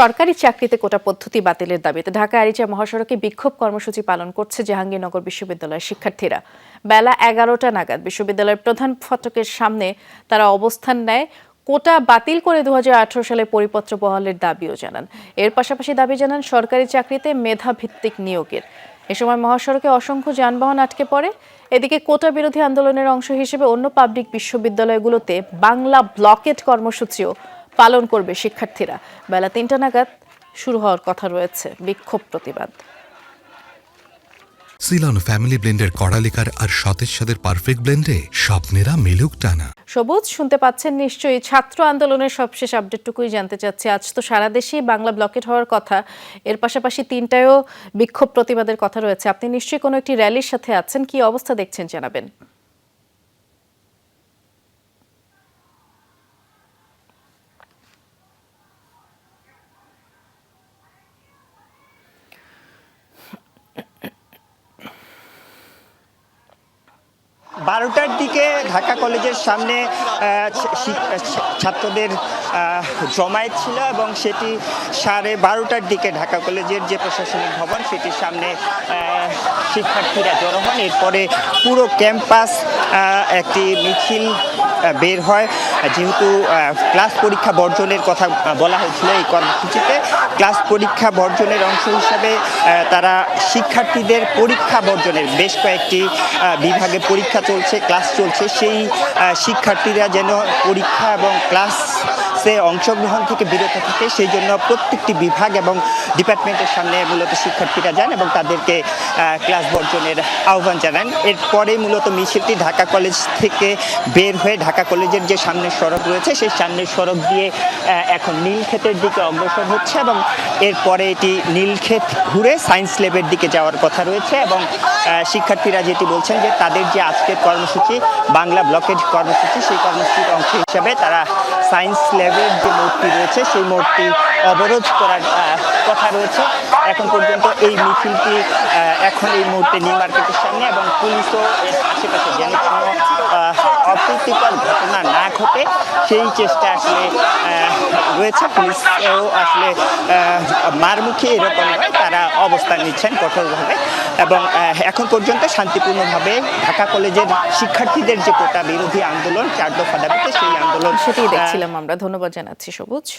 সরকারি চাকরিতে কোটা পদ্ধতি বাতিলের দাবিতে ঢাকা আরিচা মহাসড়কে বিক্ষোভ কর্মসূচি পালন করছে জাহাঙ্গীরনগর বিশ্ববিদ্যালয়ের শিক্ষার্থীরা। বেলা এগারোটা নাগাদ বিশ্ববিদ্যালয়ের প্রধান ফটকের সামনে তারা অবস্থান নেয়। কোটা বাতিল করে দু সালে পরিপত্র বহালের দাবিও জানান। এর পাশাপাশি দাবি জানান সরকারি চাকরিতে মেধা ভিত্তিক নিয়োগের। এ সময় মহাসড়কে অসংখ্য যানবাহন আটকে পড়ে। এদিকে কোটা বিরোধী আন্দোলনের অংশ হিসেবে অন্য পাবলিক বিশ্ববিদ্যালয়গুলোতে বাংলা ব্লকেট কর্মসূচিও পালন করবে শিক্ষার্থীরা। বেলা তিনটা নাগাদ শুরু হওয়ার কথা রয়েছে বিক্ষোভ প্রতিবাদ। সিলন ফ্যামিলি ব্লেন্ডের কড়ালিকার আর সতেজ সাদের পারফেক্ট ব্লেন্ডে স্বপ্নেরা মেলুক টানা। সবুজ শুনতে পাচ্ছেন নিশ্চয়ই ছাত্র আন্দোলনের সবশেষ আপডেটটুকুই জানতে চাচ্ছি। আজ তো সারা দেশেই বাংলা ব্লকেট হওয়ার কথা। এর পাশাপাশি তিনটায়ও বিক্ষোভ প্রতিবাদের কথা রয়েছে। আপনি নিশ্চয়ই কোনো একটি র্যালির সাথে আছেন? কি অবস্থা দেখছেন? জানাবেন। বারোটার দিকে ঢাকা কলেজের সামনে ছাত্রদের জমায়েত ছিল এবং সেটি সাড়ে বারোটার দিকে ঢাকা কলেজের যে প্রশাসনিক ভবন, সেটির সামনে শিক্ষার্থীরা জড়ো হন। এরপরে পুরো ক্যাম্পাস একটি মিছিল বের হয়। যেহেতু ক্লাস পরীক্ষা বর্জনের কথা বলা হয়েছিল এই কর্মসূচিতে ক্লাস পরীক্ষা বর্জনের অংশ হিসাবে তারা শিক্ষার্থীদের পরীক্ষা বর্জনের বেশ কয়েকটি বিভাগে পরীক্ষা চলছে ক্লাস চলছে। সেই শিক্ষার্থীরা যেন পরীক্ষা এবং ক্লাসে অংশগ্রহণ থেকে বিরত থাকে, সেই জন্য প্রত্যেকটি বিভাগ এবং ডিপার্টমেন্টের সামনে মূলত শিক্ষার্থীরা যান এবং তাদেরকে ক্লাস বর্জনের আহ্বান জানান। এরপরে মূলত মিছিলটি ঢাকা কলেজ থেকে বের হয়ে ঢাকা কলেজের যে সামনের সড়ক রয়েছে, সেই সামনের সড়ক দিয়ে এখন নীলক্ষেতের দিকে অগ্রসর হচ্ছে এবং এরপরে এটি নীলক্ষেত ঘুরে সায়েন্স ল্যাবের দিকে যাওয়ার কথা রয়েছে এবং শিক্ষার্থীরা যেটি বলছেন যে তাদের যে আজকের কর্মসূচি, বাংলা ব্লকের কর্মসূচি, সেই কর্মসূচির অংশ হিসাবে তারা সায়েন্স ল্যাবের যে মোড়টি রয়েছে, সেই মোড়টি অবরোধ করার কথা রয়েছে। এখন পর্যন্ত এই মিছিলটি এখন এই মুহূর্তে নিউ মার্কেটের সামনে এবং পুলিশও আশেপাশে কোনো সেই চেষ্টা আসলে রয়েছে। পুলিশও আসলে মারমুখী এরকম তারা অবস্থান নিচ্ছেন কঠোরভাবে। এবং এখন পর্যন্ত শান্তিপূর্ণভাবে ঢাকা কলেজের শিক্ষার্থীদের যে কোটা বিরোধী আন্দোলন চার দফা দাবিতে সেই আন্দোলন সেটাই দেখছিলাম আমরা। ধন্যবাদ জানাচ্ছি সবুজ।